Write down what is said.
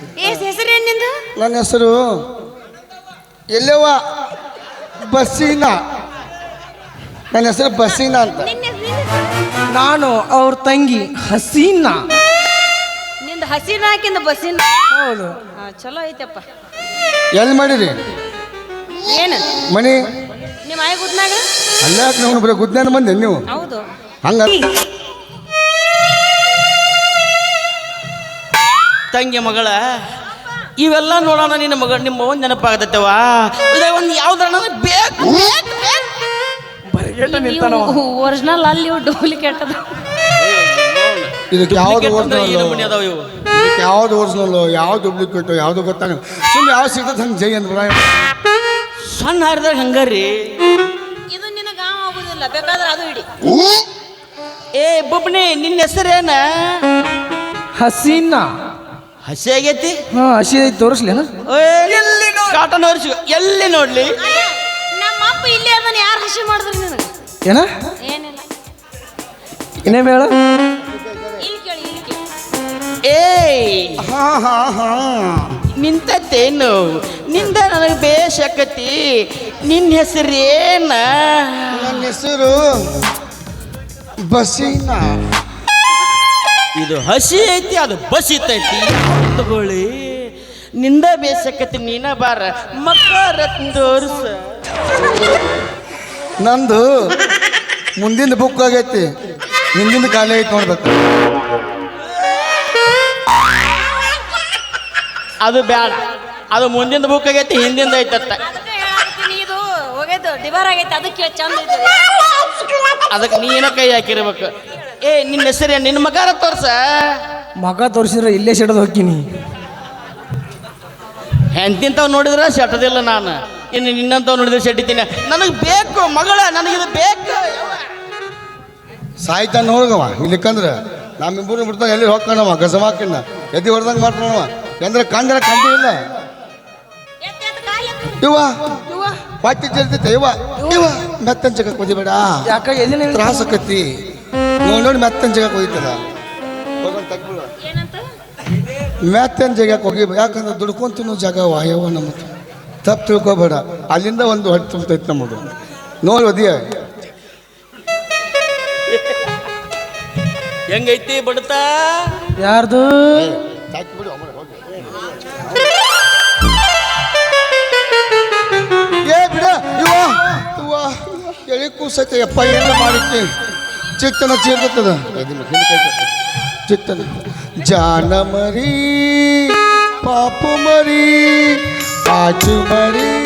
ಹೆಸರೇನ್ ನಿಂದು? ನನ್ನ ಹೆಸರು ಎಲ್ಲವ ಬಸ್ಸಿನ ನನ್ನ ಹೆಸರು ಬಸ್ಸಿನ ಅಂತ. ನಾನು ಅವ್ರ ತಂಗಿ ಹಸೀನಾ. ನಿಂದ ಹಸಿನ ಹಾಕಿಂದ ಬಸ್ಸಿನ ಹೌದು. ಹಾ, ಚಲೋ ಐತಪ್ಪ. ಎಲ್ಲಿ ಮಾಡಿರಿ? ಏನು? ಮನಿ? ನಿಮ್ಮ ಆಯ್ ಗುದ್ನಾಗ ಅಲ್ಲ ನಾವು ಬರೀ ಗುದ್ದಾನ ಬಂದೆ ನೀವು? ಹೌದು. ಹಂಗ ತಂಗಿ ಮಗಳ ಇವೆಲ್ಲ ನೋಡೋಣ ನಿನ್ನ ಮಗ ನಿಮ್ಮ ಒಂದು ನೆನಪಾಗತ್ತವ ಇದೇ ಒಂದು ಯಾವ್ದಾರ ಬೇಕು. ಬೇಕು, ಬೇಕು. ಬರಿಗೇಟ ನಿಂತಾನವ ಒರಿಜಿನಲ್ ಅಲ್ಲಿ ಡೂಪ್ಲಿಕೇಟ್ ಅದ ಇದಕ್ಕೆ ಯಾವ್ದು ಒರಿಜಿನಲ್ ಅದಾವ ಇವು. ಇದಕ್ಕೆ ಯಾವ್ದು ಒರಿಜಿನಲ್ ಯಾವ ಡೂಪ್ಲಿಕೇಟ್ ಯಾವ್ದು ಗೊತ್ತಾಗಲ್ಲ. ಸುಮ್ಮನೆ ಯಾವ ಸಿಗ್ತದೆ ಹಂಗೆ ಜೈ ಅಂದ್ರ ಸಣ್ಣ ಹಾರಿದಾಗ ಹಂಗಾರಿ ಇದು ನಿನಗೆ ಆಗುದಿಲ್ಲ. ಬೇಕಾದ್ರೆ ಅದು ಇಡಿ. ಏ ಬುಬ್ನಿ ನಿನ್ನ ಹೆಸರೇನ? ಹಸೀನಾ. ಹಸಿ ಆಗೈತಿ? ಹಾ ಹಸಿ ಐತಿ ತೋರಿಸ್ಲೇನ ಎಲ್ಲಿ ಕಾಟನ್ ಹೊರಿಸಿ ಎಲ್ಲಿ ನೋಡ್ಲಿ? ನಮ್ಮ ಅಪ್ಪ ಇಲ್ಲಿ ಅದನ್ನ ಯಾರು ಹಸಿ ಮಾಡಿದ್ರು ನಿನಗೆ? ಏನ? ಏನಿಲ್ಲ. ಇನ್ನೇ ಬೇಡ? ಇಲ್ಲಿ ಕೇಳಿ ಇಲ್ಲಿ ಕೇಳಿ. ಏಯ್! ಹಾ ಹಾ ಹಾ. ನಿಂತತ್ತೇನು ನಿಂದ ನನಗೆ ಬೇಷಕತಿ ನಿನ್ನ ಹೆಸರೇನ? ನನ್ನ ಹೆಸರು ಬಸೀನಾ. ಇದು ಹಸಿ ಐತಿ ಅದು ಬಸಿತೈತಿ. ತಗೊಳ್ಳಿ ನಿಂದ ಬೇಸಕತಿ ನೀನ ಬಾರ ಮಕ್ಕಳ ತೋರ್ಸ. ನಂದು ಮುಂದಿನ ಬುಕ್ ಆಗೈತಿ ಹಿಂದಿಂದ ಖಾಲಿ ಐತಿ ನೋಡ್ಬೇಕು. ಅದು ಬೇಡ ಅದು ಮುಂದಿನ ಬುಕ್ ಆಗೈತಿ ಹಿಂದಿಂದ ಐತತ್ತ. ಇದು ಹೋಗೈತು ಡಿಬಾರ್ ಆಗೈತೆ ಅದಕ್ಕೆ ಚಂದ ಐತೆ. ಅದಕ್ಕೆ ನೀನ ಕೈ ಹಾಕಿರ್ಬೇಕು. ಏ ನಿನ್ನ ಹೆಸರೇ ನಿನ್ನ ಮಗಾರ ತೋರ್ಸ? ಮಗ ತೋರಿಸಿದ್ರೆ ಇಲ್ಲೇ ಸಿಡದು ಹೋಗ್ತೀನಿ. ಎಂತಿಂತವ್ ನೋಡಿದ್ರೆ ಸೆಟ್ಟದಿಲ್ಲ ನಾನು. ಇನ್ನು ನಿನ್ನಂತವ್ ನೋಡಿದ್ರೆ ಸೆಟ್ಟಿದ್ದೀನಿ ನನಗೆ ಬೇಕು ಮಗಳ ನನಗಿದು ಬೇಕು. ಸಾಯ್ತಾನ ನೋಡುವ ಇಲ್ಲಿಕ್ಕಂದ್ರೆ ನಮ್ಮಿಬ್ಬರು ಬಿಡ್ತಾ ಎಲ್ಲಿ ಹೋಗ್ತಾನವ ಗಸಮಾಕಿನ ಎದ್ದಿ ಹೊಡೆದಂಗೆ ಮಾಡ್ತಾನವ ಎಂದ್ರೆ ಕಂದ್ರೆ ಕಂಡು ಇಲ್ಲ. ಇವ ಹೊಟ್ಟೆ ಚೆಲ್ತೈತೆ ಇವ ಇವ ಮೆತ್ತನ್ ಜಗಕ್ಕೆ ಯಾಕ ಎಲ್ಲಿನ ತ್ರಾಸ ಆಕತಿ ನೋಡಿ ನೋಡಿ ಮೆತ್ತನ ಜಗಕ್ಕೆ ಒಯ್ತದ ಮೆತ್ತನ್ ಜಗಕ್ಕೆ ಹೋಗಿ ಯಾಕಂದ್ರೆ ದುಡ್ಕೊಂಡ್ ತಿನ್ನೋ ಜಾಗ ವಾಯವ ನಮ್ಮದು ತಪ್ಪು ತಿಳ್ಕೊಬೇಡ. ಅಲ್ಲಿಂದ ಒಂದು ಹೊಟ್ಟೆ ತುಂಬತೈತೆ ನಮ್ಮದು. ನೋಡಿ ಹೆಂಗೈತಿ ಬಡತಾ? ಯಾರ್ದು? ಏ ಬಿಡ ಇವ ಇವ ಎಳಿ ಕೂಸೈತೆ. ಯಪ್ಪ ಏನ ಮಾಡಿದ್ನಿ. ಚಿತ್ತನ ಚೀರ್ತದ जितने जान मरी पाप मरी आज मरी।